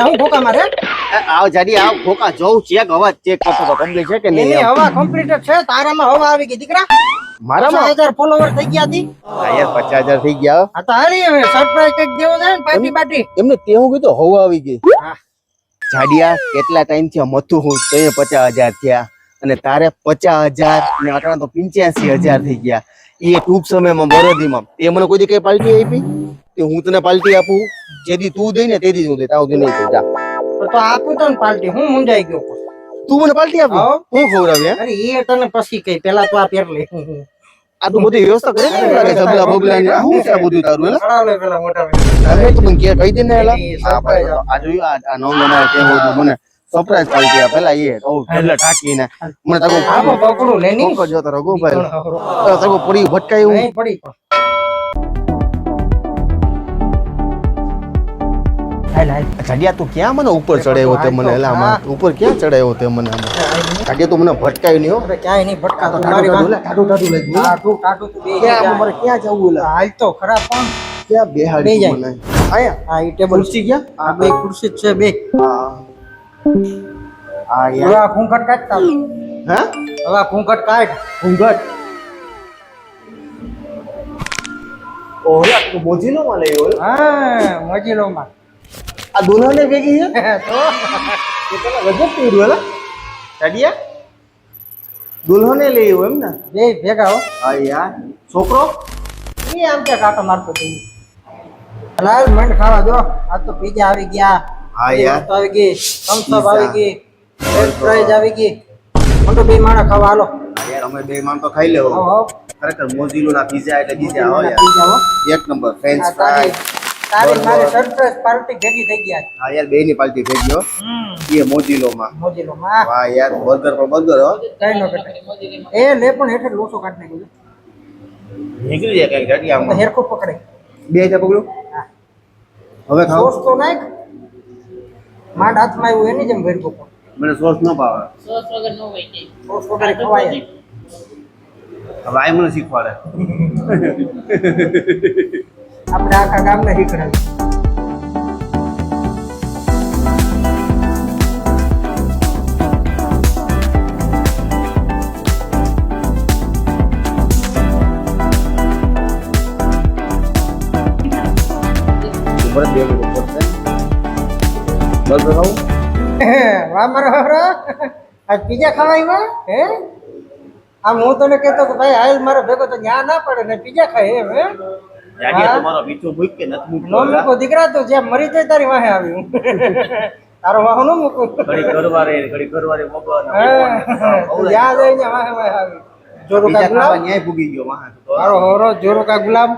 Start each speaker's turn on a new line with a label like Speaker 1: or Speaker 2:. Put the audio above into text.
Speaker 1: જાઉં ખોકા મારે?
Speaker 2: આવ જાડી આવ. ખોકા જોઉં ચેક હવા ચેક કરતો તો કમ્પ્લીટ છે કે નહીં
Speaker 1: એની હવા કમ્પ્લીટ છે તારામાં હવા આવી ગઈ દીકરા.
Speaker 2: મારામાં?
Speaker 1: પચાસ ફોલોવર થઈ ગયા હતી
Speaker 2: હા યાર પચાસ થઈ ગયા
Speaker 1: આ તો હારી હવે સરપ્રાઈઝ કંઈક દેવો છે ને પાર્ટી પાર્ટી
Speaker 2: એમને તે હું કીધું હવા આવી ગઈ. જાડિયા કેટલા ટાઈમથી મથું હું તો એ પચાસ હજાર થયા. અને તારે પચાસ હજાર ને અટાણા તો પંચ્યાસી હજાર થઈ ગયા. એ ટૂંક સમયમાં બરોદીમાં એ મને કોઈ દી કઈ પાલટી આપી? કે હું તને પાલટી આપું? જેથી તું દઈ ને તેથી હું દઈ. તાવ નહીં જા.
Speaker 1: તો આપું તો પાલટી હું મુંજાઈ ગયો
Speaker 2: તું મને પાલટી આપી? હું. ખવડાવી
Speaker 1: અરે એ તને પછી કઈ પેલા તો આ પેર લે
Speaker 2: આ તો બધી વ્યવસ્થા કરે ને સબલા બબલા ને હું છે બધું તારું હે?
Speaker 1: ખડાવ પેલા મોટા ભાઈ.
Speaker 2: અમે તો મને કે કહી દે ને એલા? આ જોયું આ તે મને. સરપ્રાઈઝ પાર્ટી પેલા એ તો એટલે ટાકીને મને તકો
Speaker 1: આપો પકડું લે ની
Speaker 2: કોકો જો રઘુભાઈ ગોપાલ. તાકો પડી ભટકાય. હું
Speaker 1: નહીં પડી તો
Speaker 2: તું ક્યાં મને ઉપર ચડાવ્યો તે મને એલા આમાં ઉપર ક્યાં ચડાવ્યો તે મને તું મને ભટકાય નહીં હો.
Speaker 1: ક્યાંય નહીં ભટકા તો મારી વાત
Speaker 2: ટાટુ ટાટુ લઈ
Speaker 1: ટાટુ ટાટુ તું બે
Speaker 2: ક્યાં મારે ક્યાં જવું એલા?
Speaker 1: હાલ તો ખરા પણ.
Speaker 2: ક્યાં બેહાડી. મને? આયા
Speaker 1: આ ટેબલ
Speaker 2: ખુરશી
Speaker 1: આ બે ખુરશી છે બે.
Speaker 2: હા.
Speaker 1: હવે
Speaker 2: યાર.
Speaker 1: આ ઘૂંઘટ કાઢતા
Speaker 2: હા?
Speaker 1: હવે આ
Speaker 2: ઓલા તું મોજીલો માં લઈ ઓલા
Speaker 1: હા? મજીલો માં
Speaker 2: આ દુલ્હને ભેગી છે?
Speaker 1: તો?
Speaker 2: એ પેલા જાડિયા દુલ્હને લઈ એમ ને?
Speaker 1: બે ભેગા હો.
Speaker 2: હા યાર. છોકરો?
Speaker 1: એ આમ કે કાકા મારતો થઈ લાલ મંડ ખાવા દો. આ તો પીજા આવી ગયા.
Speaker 2: હા યાર.
Speaker 1: આવી ગઈ થમ્સ આવી ગઈ ફ્રેન્ચ ફ્રાઈઝ આવી ગઈ. મોટો બે માણા ખાવા હાલો.
Speaker 2: યાર અમે બે માન તો ખાઈ લેવો. ખરેખર મોજીલો ના પીઝા એટલે બીજા હો યાર. એક નંબર ફ્રેન્ચ
Speaker 1: તારી
Speaker 2: ફ્રાય
Speaker 1: સરપ્રાઈઝ પાર્ટી ભેગી થઈ ગયા
Speaker 2: હા યાર બે ની પાર્ટી થઈ ગયો એ મોજીલો માં
Speaker 1: મોજીલો માં
Speaker 2: વાહ યાર બર્ગર પર બર્ગર હો.
Speaker 1: કઈ નો એ લે પણ હેઠળ લોસો કાઢ નાખ્યો
Speaker 2: નીકળી જાય કઈ ગાડી આમાં.
Speaker 1: પકડે
Speaker 2: બે હજાર પકડ્યું?
Speaker 1: હા.
Speaker 2: હવે ખાવ?
Speaker 1: સોસ તો નાખ. માંડ હાથમાં આવ્યું એની જેમ ભેરકું પણ
Speaker 2: મને સોસ ન ભાવે.
Speaker 3: સોસ વગર નો હોય કઈ
Speaker 1: સોસ વગર ખવાય.
Speaker 2: હવે આ મને શીખવાડે.
Speaker 1: આપણે આખા ગામને શીખડાવી
Speaker 2: ઉપર બે
Speaker 1: વાહ મારો હરો. આજ પીઝા ખાવા આવ્યા હે? આમ હું તને કહેતો કે ભાઈ હાલ મારો ભેગો તો ન્યા ના પડે ને પીઝા ખાય એમ હે?
Speaker 2: કે
Speaker 1: દીકરા તું જ્યાં મરી જાય તારી વાહે આવ્યું તારો વાહ નો મૂકું.
Speaker 2: ઘડી ઘરવારે ઘડી
Speaker 1: વાહે વાહે આવી. જોરુકા
Speaker 2: બીજા ખાવા
Speaker 1: ગુલામ?
Speaker 2: ન્યાય ભૂગી ગયો વાહ.
Speaker 1: મારો હોરો જોરુકા ગુલામ?